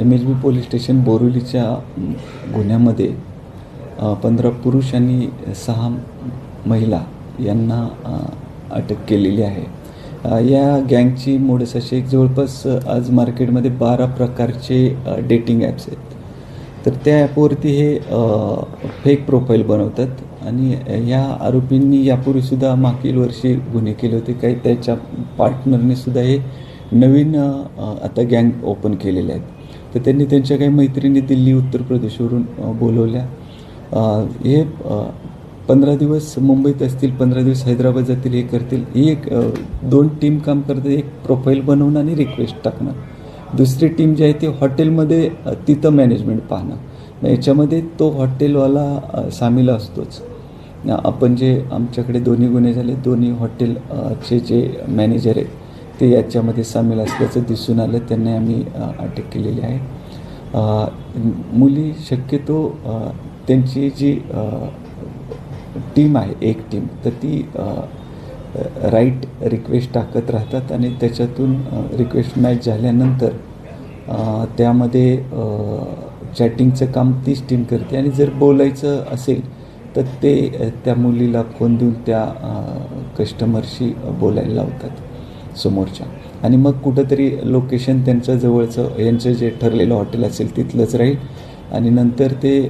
M H B police station बोरिवलीच्या गुन्ह्यामध्ये पंधरा पुरुष आणि सहा महिला यांना अटक केलेली आहे. या गँगची मोडस अशी एक जवळपास आज मार्केटमध्ये बारा प्रकारचे डेटिंग ॲप्स आहेत. तर त्या ॲपवरती हे फेक प्रोफाईल बनवतात आणि या आरोपींनी यापूर्वीसुद्धा मागील वर्षी गुन्हे केले होते. काही त्याच्या पार्टनरने सुद्धा हे नवीन आता गँग ओपन केलेले आहेत. तर त्यांनी त्यांच्या काही मैत्रिणी दिल्ली उत्तर प्रदेशवरून बोलवल्या. हे पंधरा दिवस मुंबईत असतील पंधरा दिवस हैदराबाद जातील हे करतील. ही एक दोन टीम काम करते. एक प्रोफाईल बनवणं आणि रिक्वेस्ट टाकणं. दुसरी टीम जी आहे ती हॉटेलमध्ये तिथं मॅनेजमेंट पाहणं. याच्यामध्ये तो हॉटेलवाला सामील असतोच. आपण जे आमच्याकडे दोन्ही गुन्हे झाले दोन्ही हॉटेलचे जे मॅनेजर आहेत ते याच्यामध्ये सामील असल्याचं दिसून आलं. त्यांना आम्ही अटक केलेली आहे. मुली शक्यतो त्यांची जी टीम आहे एक टीम तर ती राईट रिक्वेस्ट टाकत राहतात आणि त्याच्यातून रिक्वेस्ट मॅच झाल्यानंतर त्यामध्ये चॅटिंगचं काम तीच टीम करते. आणि जर बोलायचं असेल तर ते त्या मुलीला फोन देऊन त्या कस्टमरशी बोलायला लावतात. समोरच्या. आणि मग कुठंतरी लोकेशन त्यांचं जवळचं यांचं जे ठरलेलं हॉटेल असेल तिथलंच राहील. आणि नंतर ते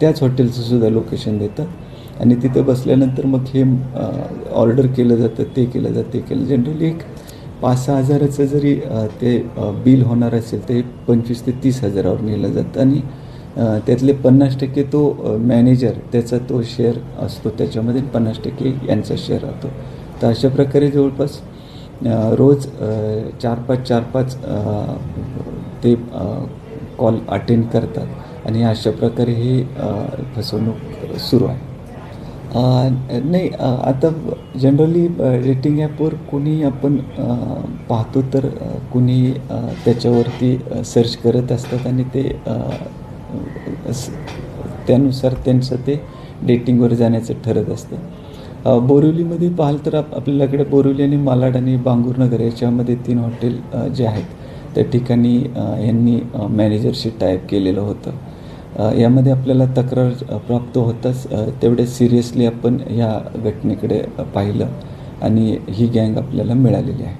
त्याच हॉटेलचं सुद्धा लोकेशन देतात आणि तिथं बसल्यानंतर मग हे ऑर्डर केलं जातं ते केलं जातं ते केलं. जनरली एक पाच सहा हजाराचं जरी ते बिल होणार असेल ते पंचवीस ते तीस हजारावर नेलं जातं. आणि त्यातले पन्नास टक्के तो मॅनेजर त्याचा तो शेअर असतो त्याच्यामध्ये पन्नास टक्के यांचा शेअर राहतो. तर अशा प्रकारे जवळपास रोज चार पाच चार पाच ते कॉल अटेंड करतात. आणि अशा प्रकारे ही फसवणूक सुरू आहे. नाही आता जनरली रेटिंग ॲपवर कोणी आपण पाहतो तर कुणी त्याच्यावरती सर्च करत असतात आणि ते त्यानुसार त्यांचं ते डेटिंगवर जाण्याचं ठरत असतं. बोरिवलीमध्ये पाहाल तर आप आपल्याकडे बोरिवली आणि मालाड आणि बांगूरनगर याच्यामध्ये तीन हॉटेल जे आहेत. त्या ठिकाणी यांनी मॅनेजरशी टाईप केलेलं होतं. यामध्ये आपल्याला तक्रार प्राप्त होताच तेवढे सिरियसली आपण ह्या घटनेकडे पाहिलं आणि ही गँग आपल्याला मिळालेली आहे.